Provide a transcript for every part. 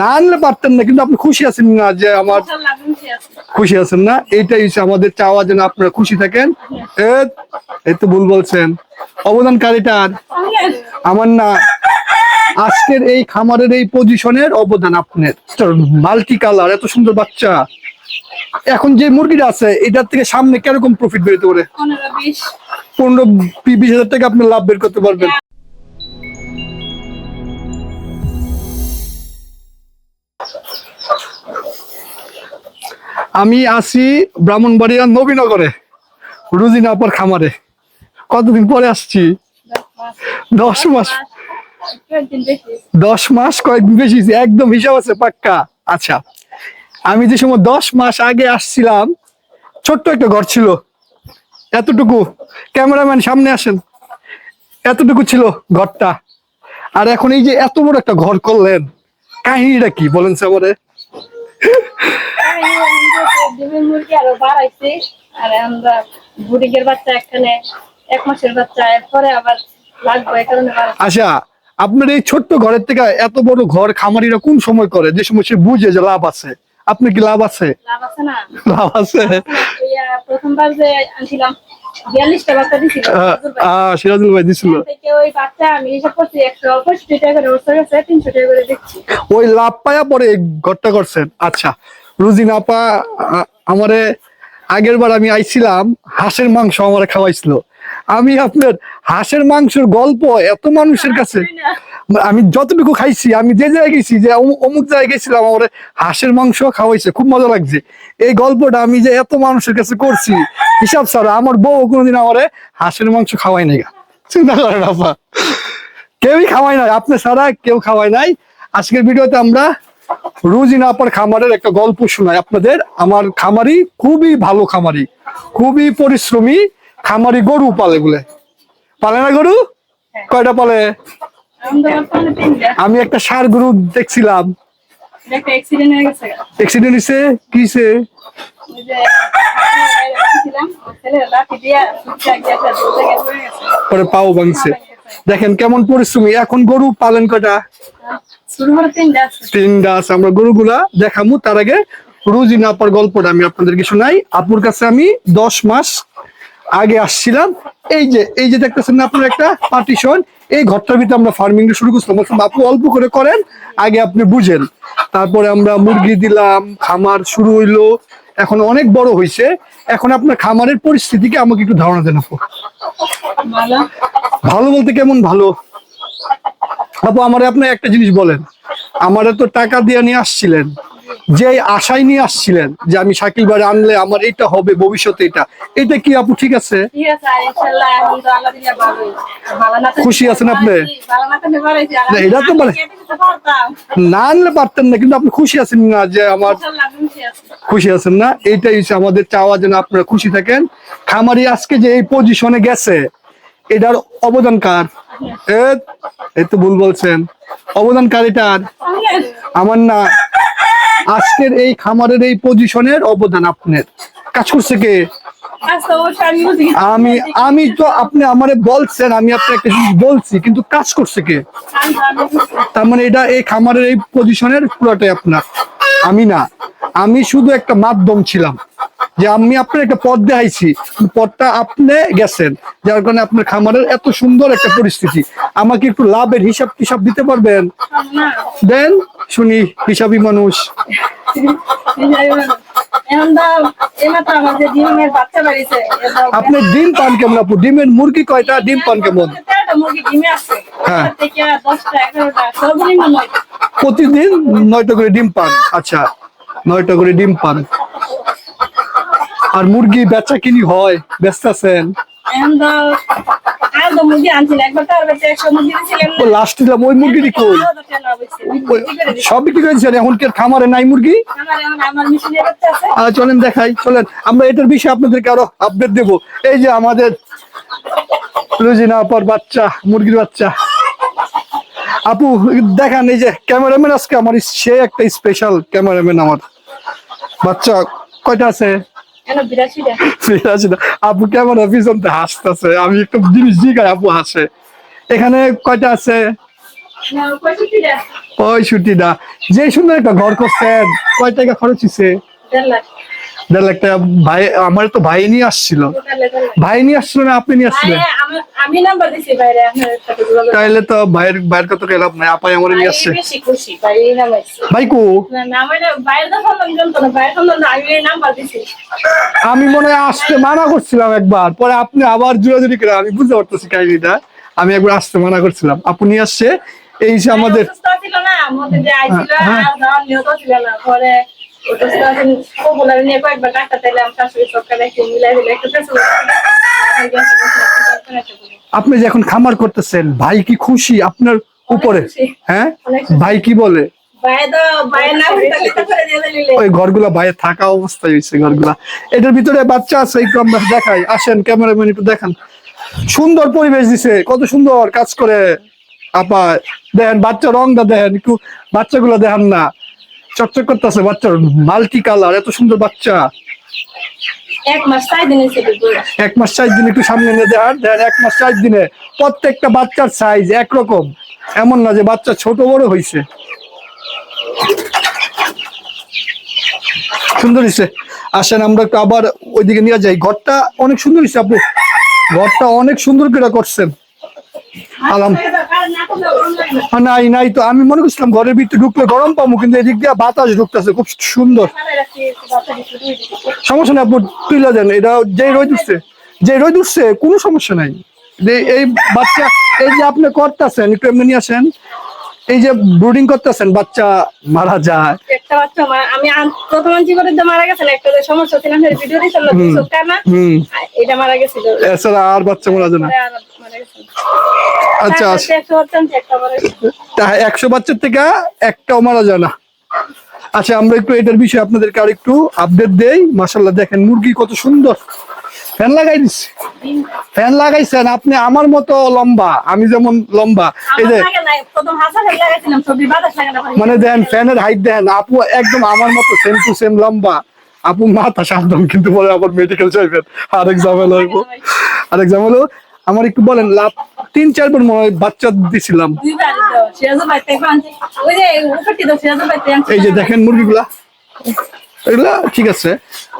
না আনলে পারতেন না কিন্তু আপনি খুশি আছেন না যে আমার খুশি আছেন না? এইটাই হচ্ছে আমাদের চাওয়া যেন আপনারা খুশি থাকেন। এই তো ভুল বলছেন। অবদানকারীটার আমার না আজকের এই খামারের এই পজিশনের অবদান আপনার। মাল্টি কালার এত সুন্দর বাচ্চা। এখন যে মুরগিটা আছে এটার থেকে সামনে কীরকম প্রফিট বেরোতে পারে? পনেরো বিশ হাজার টাকা আপনি লাভ বের করতে পারবেন। আমি আছি ব্রাহ্মণবাড়িয়া নবীনগরে রুজিনা আপার খামারে। কতদিন পরে আসছি? দশ মাস। দশ মাস কয়েকদিন বেশি একদম হিসাব আছে পাক্কা। আচ্ছা আমি যে সময় দশ মাস আগে আসছিলাম, ছোট্ট একটা ঘর ছিল। এতটুকু ক্যামেরাম্যান সামনে আসেন, এতটুকু ছিল ঘরটা। আর এখন এই যে এত বড় একটা ঘর করলেন, কাহিনীটা কি বলেন সে ডিমের মুরগি আরও বাড়াইছে। আর আমরা বুড়িগের বাচ্চা এখানে এক মাসের বাচ্চা এরপরে আবার লাগবে এই কারণে আচ্ছা আপনার এই ছোট্ট ঘরের থেকে এত বড় ঘর খামারিরা কোন সময় করে? যে সময় সে বুঝে যে লাভ আছে। আপনার কি লাভ আছে? লাভ আছে না। লাভ আছে? প্রথমবার যে আনছিলাম বিয়াল্লিশটা বাচ্চা দিছিল। আহ, আহ, সিরাজুল ভাই দিছিল। ওই বাচ্চা আমি হিসাব করছি একশো পঁয়ষট্টি টাকা করে তিনশো টাকা করে দেখছি ওই লাভ পায়া পরে ঘরটা করছেন। আচ্ছা রুজিন আপা আমারে আগের বার আমি আইছিলাম হাঁসের মাংস আমার খাওয়াইছিল। আমি আপনার হাঁসের মাংসের গল্প এত মানুষের কাছে আমি যতটুকু খাইছি আমি যে জায়গায় গেছি যে অমু- অমুক জায়গায় গেছিলাম আমার হাঁসের মাংস খাওয়াইছে খুব মজা লাগছে। এই গল্পটা আমি যে এত মানুষের কাছে করছি হিসাব ছাড়া আমার বউ কোনোদিন আমারে হাঁসের মাংস খাওয়াই নাই চিন্তা করেন আপা। কেউই খাওয়াই নাই আপনি ছাড়া কেউ খাওয়াই নাই। আজকের ভিডিওতে আমরা রুজিনা আপার খামারের একটা গল্প শোনায় আপনাদের। আমার খামারি খুবই ভালো খামারি খুবই পরিশ্রমী খামারি গরু পালে বলে পালে না গরু? কয়টা পালে? আমি একটা সার গরু দেখছিলাম। অ্যাক্সিডেন্ট হয়ে হয়েছে। পরে পাও ভাঙছে। দেখেন কেমন পরিশ্রমী। এখন গরু পালন কটা হলো আমরা গরুগুলা দেখামু। তার আগে রুজিনা আপার গল্পটা আমি আপনাদেরকে শোনাই। আপুর কাছে আমি দশ মাস আগে আসছিলাম। এই যে এই যে দেখতেছেন না আপনার একটা পার্টিশন এই ঘরটার ভিতরে আমরা ফার্মিং শুরু করছিলাম। বলছিলাম, আপু, অল্প করে করেন, আগে আপনি বুঝেন। তারপরে আমরা মুরগি দিলাম, খামার শুরু হইল। এখন অনেক বড় হয়েছে এখন আপনার খামারের পরিস্থিতিকে আমাকে একটু ধারণা দেন আপু। ভালো বলতে কেমন ভালো? আপু আমার আপনি একটা জিনিস বলেন। আমারে তো টাকা দিয়ে নিয়ে আসছিলেন। যে আশায় নিয়ে আসছিলেন যে আমি শাকিল বাড়ি আনলে আমার এটা হবে ভবিষ্যতে এটা এটা কি আপু ঠিক আছে? খুশি আছেন আপনি? এটা তো পারতাম। না আনলে পারতেন না কিন্তু আপনি খুশি আছেন না যে আমার খুশি আছেন না? এইটাই হচ্ছে আমাদের চাওয়া যেন আপনারা খুশি থাকেন। খামারি আজকে যে এই পজিশনে গেছে এটার অবদান কার? এই ভুল বলছেন। অবদান কার এটার আমার না, আজকের এই খামারের এই পজিশনের অবদান আপনার। কাজ করছে কে? আমি আমি তো আপনি আমারে বলছেন, আমি আপনাকে বলছি, কিন্তু কাজ করছে কে। তার মানে এটা এই খামারের এই পজিশনের পুরোটাই আপনার। আমি না, আমি শুধু একটা মাধ্যম ছিলাম। যে আমি আপনার একটা পথ দেখাইছি। পথটা আপনি গেছেন, যার কারণে আপনার খামারের এত সুন্দর একটা পরিস্থিতি। আমাকে একটু লাভের হিসাব টিসাব দিতে পারবেন? দেন, শুনি হিসাবই মানুষ। আপনি ডিম পান কেমন আপু? ডিমের মুরগি কয়টা? ডিম পান কেমন? হ্যাঁ। প্রতিদিন নয়টা করে ডিম পান। আচ্ছা নয়টা করে ডিম পান। আর মুরগি বেচা কিনি হয় ব্যস্ত আছেন লাস্ট দিলাম ওই মুরগিটি কই? সব বিক্রি করে এখন কি খামারে নাই মুরগি? চলেন দেখাই চলেন আমরা এটার বিষয়ে আপনাদেরকে আরও আপডেট দেব। এই যে আমাদের রুজিনা পর বাচ্চা মুরগির বাচ্চা। আপু দেখান এই যে ক্যামেরাম্যান আজকে আমার সে একটা স্পেশাল ক্যামেরাম্যান আমার। বাচ্চা কয়টা আছে? বিরাশিটা। আপু ক্যামেরা পিছনতে হাসতেছে। আমি একটা জিনিস জিগাই আপু হাসে। এখানে কয়টা আছে? না পঁয়ষট্টি টাকা পঁয়ষট্টি না যে সুন্দর একটা ঘর করছেন কয় টাকা খরচ হচ্ছে দেড় লাখ টাকা ভাই আমার তো ভাই নিয়ে আসছিল। ভাই নিয়ে আসছিল না আপনি নিয়ে আসছিলেন? আমি নাম্বার দিছি তাইলে তো ভাইয়ের ভাইয়ের কত লাভ নাই আপাই আমার নিয়ে আসছে। ভাই কো? আমি মনে হয় আসতে মানা করছিলাম একবার পরে আপনি আবার জোরাজুরি করে আমি বুঝতে পারতেছি কাহিনীটা আমি একবার আসতে মানা করছিলাম। আপনি আসছে এই যে আমাদের ছিল না মধ্যে যে আইছিল হ্যাঁ। আর ছিল না পরে অসুস্থ নিয়ে কয়েকবার ডাক্তার তাইলাম শাশুড়ি সরকার মিলাই দিলে একটু আপনি যে এখন খামার করতেছেন ভাই কি খুশি আপনার উপরে? হ্যাঁ? ভাই কি বলে? ওই ঘরগুলা বাইরে থাকা অবস্থায় হয়েছে ঘরগুলা। এটার ভিতরে বাচ্চা আছে একটু আমরা দেখাই। আসেন ক্যামেরাম্যান একটু দেখান। সুন্দর পরিবেশ দিছে কত সুন্দর কাজ করে। আপা দেখেন বাচ্চা রংটা দেখেন একটু বাচ্চাগুলো দেখেন না। চকচক করতেছে বাচ্চার মাল্টি কালার এত সুন্দর বাচ্চা। এক মাস চার দিন এসে এক মাস চার দিন একটু সামনে নিয়ে দেখান দেখেন এক মাস চার দিনে প্রত্যেকটা বাচ্চার সাইজ একরকম। এমন না যে বাচ্চা ছোট বড় হয়েছে সুন্দর হয়েছে আসেন আমরা একটু আবার ওইদিকে নিয়ে যাই। ঘরটা অনেক সুন্দর হয়েছে আপনি। ঘরটা অনেক সুন্দর করে করছেন। আলাম। নাই নাই তো। আমি মনে করছিলাম ঘরের ভিতরে ঢুকলে গরম পাবো কিন্তু এদিক দিয়ে বাতাস ঢুকতেছে খুব সুন্দর। সমস্যা নেই আপু তুইলা দেন। এটা যে রোদ উঠছে যে রোদ উঠছে কোনো সমস্যা নাই। যে এই বাচ্চা এই যে আপনি করতেছেন একটু এমনি নিয়ে আসেন। এই যে ব্রুডিং করতেছেন বাচ্চা মারা যায়। একটা বাচ্চা আমি প্রথম আনছি তো মারা গেছে একটা সমস্যা ছিল। ভিডিও দিয়েছিল এটা মারা গেছিল। এছাড়া আর বাচ্চা মারা যায় না। আচ্ছা তারপর একশো বাচ্চা আনছি, একটা মারা গেছে। তা একশো বাচ্চার থেকে একটাও মারা যায় না। আচ্ছা আমরা একটু এটার বিষয়ে আপনাদেরকে আর একটু আপডেট দেই। মাসাল্লাহ দেখেন মুরগি কত সুন্দর। ফ্যান লাগাই দিচ্ছি ফ্যান লাগাইছেন আপনি আমার মতো লম্বা আমি যেমন লম্বা। এই যে। মানে দেন ফ্যানের হাইট দেন আপু একদম আমার মতো সেম টু সেম লম্বা। আপু মাথা সাবধান কিন্তু পরে আবার মেডিকেল চাইবেন। আরেক ঝামেলা হইব। আরেক ঝামেলা আমার একটু বলেন, লাভ তিন চারবার মনে হয় বাচ্চা দিছিলাম। এই যে দেখেন মুরগিগুলা। এগুলা ঠিক আছে।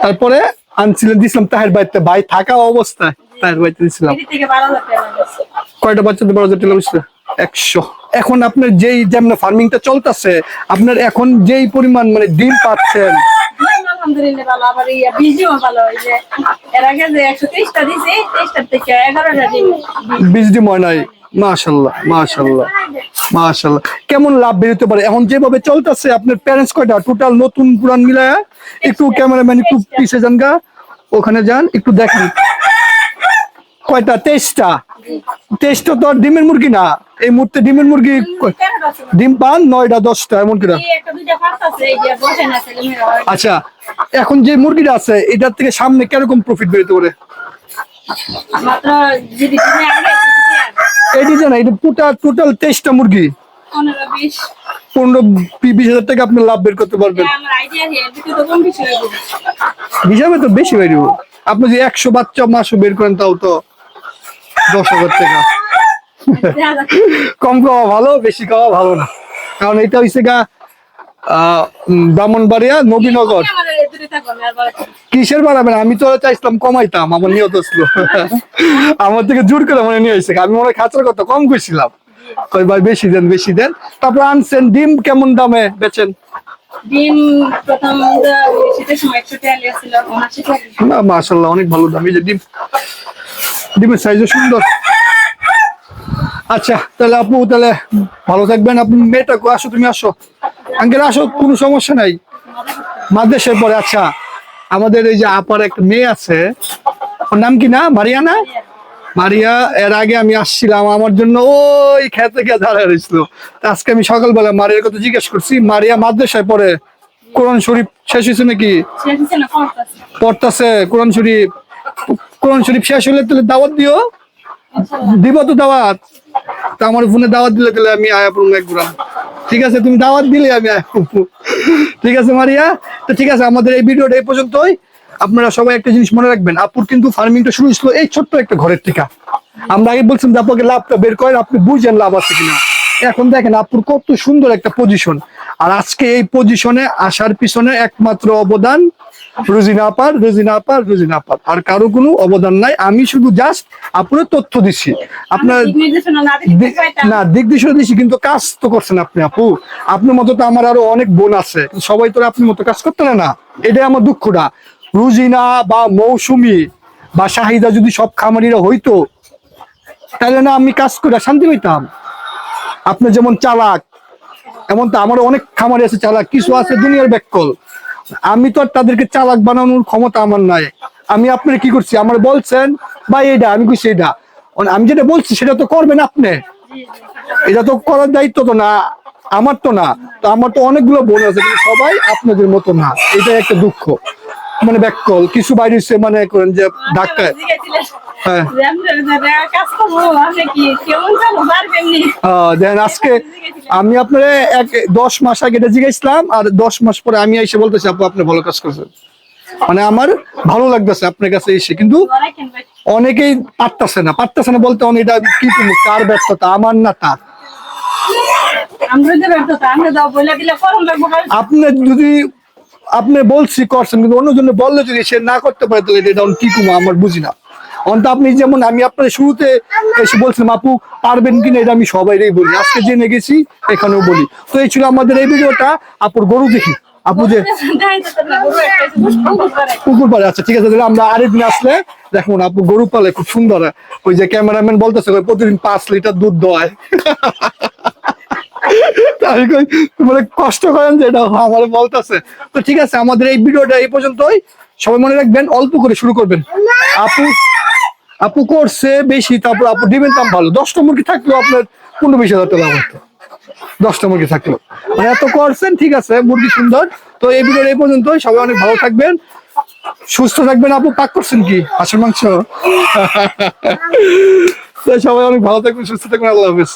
তারপরে আনছিলেন, দিছিলাম তাহের বাড়িতে ভাই থাকা অবস্থায় তাহের বাড়িতে দিছিলাম। কয়টা বাচ্চাতে বারো হাজার টাকা একশো। এখন আপনার যেই যেমন ফার্মিংটা চলতেছে, আপনার এখন যেই পরিমাণ মানে ডিম পাচ্ছেন আলহামদুলিল্লাহ ভালো, আবার ইয়া বীজ ডিমও ভালো। এই যে এর আগে যে 123 টা দিছি, 23 টার থেকে 11 টা ডিম দিছি। বীজ নাই? মাশাল্লাহ মাশাল্লাহ মাশাল্লাহ কেমন লাভ বেরোতে পারে? এখন যেভাবে চলতেছে আপনার প্যারেন্টস কয়টা? টোটাল নতুন পুরান মিলায়? একটু ক্যামেরাম্যান একটু পিছে যান গা ওখানে যান একটু দেখেন। কয়টা? তেইশটা? তেইশটা তো আর ডিমের মুরগি না। এই মুহূর্তে ডিমের মুরগি। ডিম পান নয়টা দশটা এমন কিনা। আচ্ছা এখন যে মুরগিটা আছে এটার থেকে সামনে কীরকম প্রফিট বেরোতে পারে? এই এটা টোটাল টোটাল তেইশটা মুরগি। পনেরো বিশ। হাজার টাকা আপনি লাভ বের করতে পারবেন। হয়ে হিসাবে তো বেশি বেরিয়ে আপনি যে একশো বাচ্চা মাসও বের করেন তাও তো দেখা যাক। কম খাওয়া ভালো বেশি খাওয়া ভালো না। কারণ এটা হচ্ছে গা ব্রাহ্মণবাড়িয়া নবীনগর। থাকো। কিসের বাড়াবেন আমি তো চাইছিলাম কমাইতাম আমার নিয়ত ছিল। আমার থেকে জোর করে মানে নিয়ে এসে আমি মনে খাঁচার কথা কম কইছিলাম। কই ভাই বেশি দেন বেশি দেন। তারপর আনছেন ডিম কেমন দামে বেচেন? ডিম প্রথম শীতের সময় একশো টাকা নিয়েছিল উনআশি না মাশাল্লাহ অনেক ভালো দাম। এই যে ডিম। ডিমের সাইজও সুন্দর। আচ্ছা তাহলে আপু তাহলে ভালো থাকবেন। আপনি মেয়েটা আসো তুমি আসো। আঙ্কেল আসো কোনো সমস্যা নাই। মাদ্রাসায় পরে আচ্ছা আমাদের এই যে আপার একটা মেয়ে আছে ওর নাম কি না? মারিয়া না? মারিয়া এর আগে আমি আসছিলাম আমার জন্য ওই খেতে গিয়ে দাঁড়ায় রয়েছিল আজকে আমি সকালবেলা মারিয়ার কথা জিজ্ঞেস করছি মারিয়া মাদ্রাসায় পড়ে কোরআন শরীফ শেষ হয়েছে নাকি? পড়তেছে কোরআন শরীফ। কোরআন শরীফ শেষ হলে তাহলে দাওয়াত দিও। দিব তো দাওয়াত। তা আমার ফোনে দাওয়াত দিলে তাহলে আমি আয়া পড়ুন একবার ঠিক আছে, তুমি দাওয়াত দিলে আমি ঠিক আছে, মারিয়া? তো ঠিক আছে, আমাদের এই ভিডিওটা এই পর্যন্তই। আপনারা সবাই একটা জিনিস মনে রাখবেন, আপুর কিন্তু ফার্মিংটা শুরু হয়েছিল এই ছোট্ট একটা ঘরের থেকে। আমরা আগে বলছিলাম যে আপনাকে লাভটা বের করেন, আপনি বুঝেন লাভ আছে কিনা। এখন দেখেন আপুর কত সুন্দর একটা পজিশন আর আজকে এই পজিশনে আসার পিছনে একমাত্র অবদান রুজিনা আপার রুজিনা আপার রুজিনা আপার। আর কারও কোনো অবদান নাই। আমি শুধু জাস্ট আপনার তথ্য দিচ্ছি। আপনার না দিক দিশা দিচ্ছি কিন্তু কাজ তো করছেন আপনি আপু। আপনার মতো তো আমার আরও অনেক বোন আছে। সবাই তো আর আপনার মতো কাজ করতে না না? এটাই আমার দুঃখটা। রুজিনা বা মৌসুমি বা শাহিদা যদি সব খামারিরা হইতো তাহলে না আমি কাজ করে শান্তি পেতাম আপনি যেমন চালাক, এমন তো আমারও অনেক খামারি আছে চালাক, কিছু আছে দুনিয়ার ব্যাককল। আমি তো আর তাদেরকে চালাক বানানোর ক্ষমতা আমার নাই। আমি আপনার কি করছি? আমার বলছেন বা এটা আমি কইছি এটা আমি যেটা বলছি, সেটা তো করবেন আপনি। এটা তো করার দায়িত্ব তো না, আমার তো না। তো আমার তো অনেকগুলো বোন আছে সবাই আপনাদের মতো না। এটা একটা দুঃখ। মানে ব্যাককল, কিছু বাইরে মানে করেন যে ডাক্তার হ্যাঁ। আজকে আমি আপনার এক দশ মাস আগে এটা জিজ্ঞাসলাম, আর দশ মাস পরে আমি এসে বলতেছি, আপু, আপনি ভালো কাজ করছেন। মানে আমার ভালো লাগতেছে আপনার কাছে এসে, কিন্তু অনেকেই পারতেছে না। পারতেছে না বলতে অনেক, এটা কি কার ব্যর্থতা? আমার না তার। আপনি যদি, আপনি বলছি, করছেন, কিন্তু অন্যজনে বললে যদি সে না করতে পারে, তাহলে এটা কি কুমা আমার বুঝি না। অন্ত আপনি যেমন আমি আপনার শুরুতে এসে বলছিলাম, আপু, পারবেন কিনা এটা আমি সবাইরই বলি। আজকে জেনে গেছি, এখানেও বলি। তো এই ছিল আমাদের এই ভিডিওটা। আপুর গরু দেখি। আপু যে। পুকুর পাড়ে আচ্ছা ঠিক আছে আমরা আরেকদিন আসলে দেখুন আপু গরু পালে খুব সুন্দর। ওই যে ক্যামেরাম্যান বলতেছে প্রতিদিন পাঁচ লিটার দুধ দেয়। মানে কষ্ট করেন যে এটা আমার বলতেছে। তো ঠিক আছে, আমাদের এই ভিডিওটা এই পর্যন্তই। সবাই মনে রাখবেন, অল্প করে শুরু করবেন। আপু আপু করছে বেশি তারপর আপু ডিমের দাম ভালো। দশটা মুরগি থাকল আপনার পনেরো বিশ হাজার টাকা হতো দশটা মুরগি থাকল এত করছেন, ঠিক আছে, মুরগি সুন্দর। তো এই ভিডিও এই পর্যন্ত সবাই অনেক ভালো থাকবেন। সুস্থ থাকবেন আপু। পাক করছেন কি? হাঁসের মাংস? সবাই অনেক ভালো থাকবেন, সুস্থ থাকবেন। আল্লাহ হাফেজ।